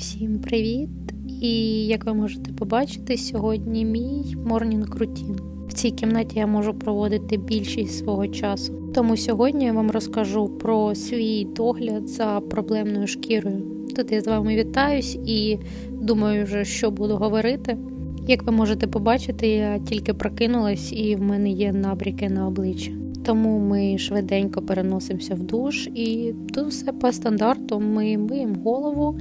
Всім привіт! І як ви можете побачити, сьогодні мій морнінг рутін. В цій кімнаті я можу проводити більшість свого часу. Тому сьогодні я вам розкажу про свій догляд за проблемною шкірою. Тут я з вами вітаюсь і думаю, вже що буду говорити. Як ви можете побачити, я тільки прокинулась і в мене є набріки на обличчя. Тому ми швиденько переносимося в душ, і тут все по стандарту. Ми миємо голову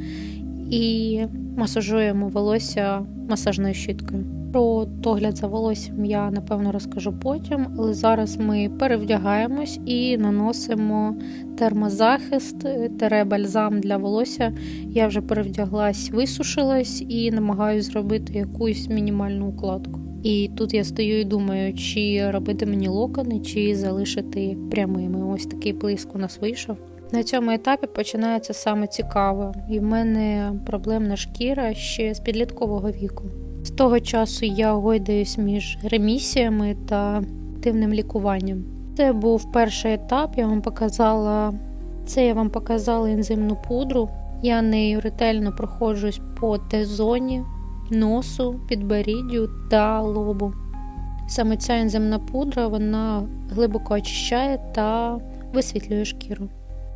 і масажуємо волосся масажною щіткою. Про догляд за волоссям я напевно розкажу потім, але зараз ми перевдягаємось і наносимо термозахист, тере бальзам для волосся. Я вже перевдяглась, висушилась і намагаюся зробити якусь мінімальну укладку. І тут я стою і думаю, чи робити мені локони, чи залишити прямими. Ось такий блиск у нас вийшов. На цьому етапі починається саме цікаве, і в мене проблемна шкіра ще з підліткового віку. З того часу я гойдаюсь між ремісіями та активним лікуванням. Це був перший етап, я вам показала це я вам показала ензимну пудру. Я нею ретельно проходжусь по Т-зоні, носу, підборіддю та лобу. Саме ця ензимна пудра вона глибоко очищає та висвітлює шкіру.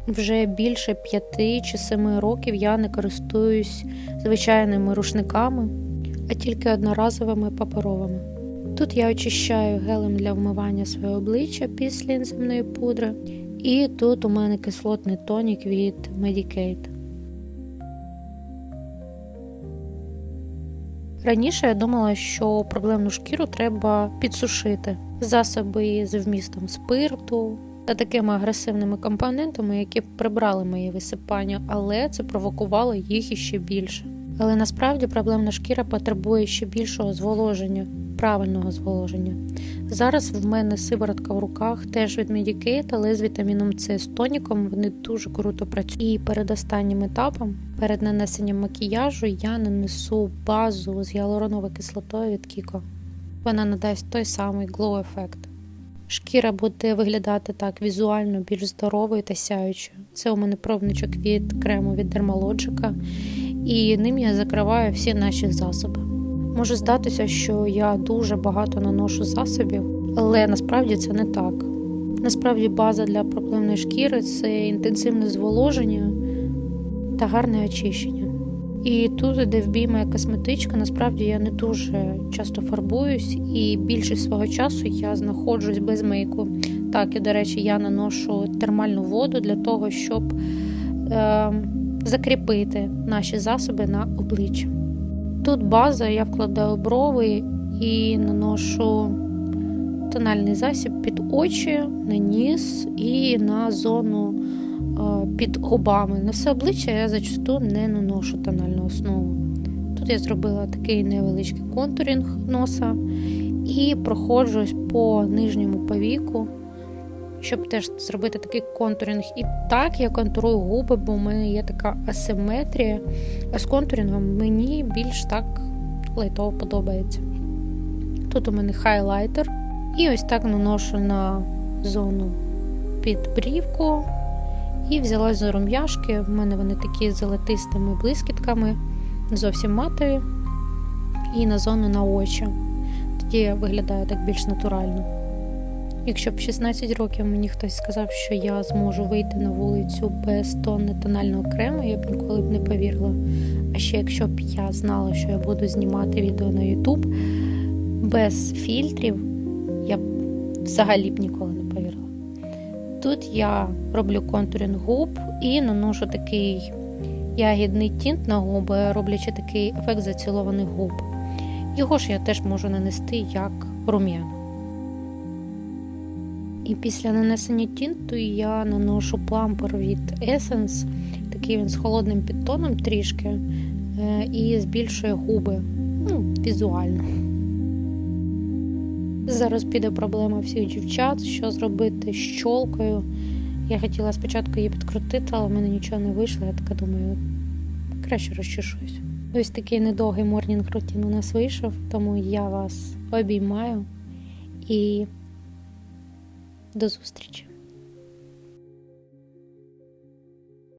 Вже більше п'яти чи семи років я не користуюсь звичайними рушниками, а тільки одноразовими паперовими. Тут я очищаю гелем для вмивання своє обличчя після ензимної пудри, і тут у мене кислотний тонік від Medicate. Раніше я думала, що проблемну шкіру треба підсушити засоби з вмістом спирту та такими агресивними компонентами, які прибрали мої висипання, але це провокувало їх іще більше. Але насправді проблемна шкіра потребує ще більшого зволоження, правильного зволоження. Зараз в мене сиворотка в руках теж від Medicate, але з вітаміном С з тоніком вони дуже круто працюють. І перед останнім етапом, перед нанесенням макіяжу, я нанесу базу з гіалуроновою кислотою від Kiko. Вона надасть той самий glow ефект. Шкіра буде виглядати так візуально більш здоровою та сяючою. Це у мене пробничок від крему від Dermalogica, і ним я закриваю всі наші засоби. Може здатися, що я дуже багато наношу засобів, але насправді це не так. Насправді база для проблемної шкіри це інтенсивне зволоження та гарне очищення. І тут, де в бій моя косметичка, насправді я не дуже часто фарбуюсь, і більшість свого часу я знаходжусь без мейку. Так, і, до речі, я наношу термальну воду для того, щоб е, закріпити наші засоби на обличчя. Тут база, я вкладаю брови і наношу тональний засіб під очі, на ніс і на зону під губами. На все обличчя я зачасту не наношу тональну основу. Тут я зробила такий невеличкий контурінг носа і проходжусь по нижньому повіку, щоб теж зробити такий контурінг. І так я контурую губи, бо в мене є така асиметрія. А з контурінгом мені більш так лайтово подобається. Тут у мене хайлайтер. І ось так наношу на зону під брівку. І взяла за рум'яшки. В мене вони такі золотистими блискітками, зовсім матові. І на зону на очі. Тоді виглядає так більш натурально. Якщо б в 16 років мені хтось сказав, що я зможу вийти на вулицю без тонни тонального крему, я б ніколи б не повірила. А ще якщо б я знала, що я буду знімати відео на YouTube без фільтрів, я б взагалі б ніколи не повірила. Тут я роблю контуринг губ і наношу такий ягідний тінт на губи, роблячи такий ефект зацілованих губ. Його ж я теж можу нанести як рум'ян. І після нанесення тінту я наношу плампер від Essence, такий він з холодним підтоном трішки, і збільшує губи ну, візуально. Зараз піде проблема всіх дівчат, що зробити з щолкою. Я хотіла спочатку її підкрутити, але в мене нічого не вийшло. Я така думаю, краще розчешусь. Ось такий недовгий морнінг рутін у нас вийшов, тому я вас обіймаю і до зустрічі!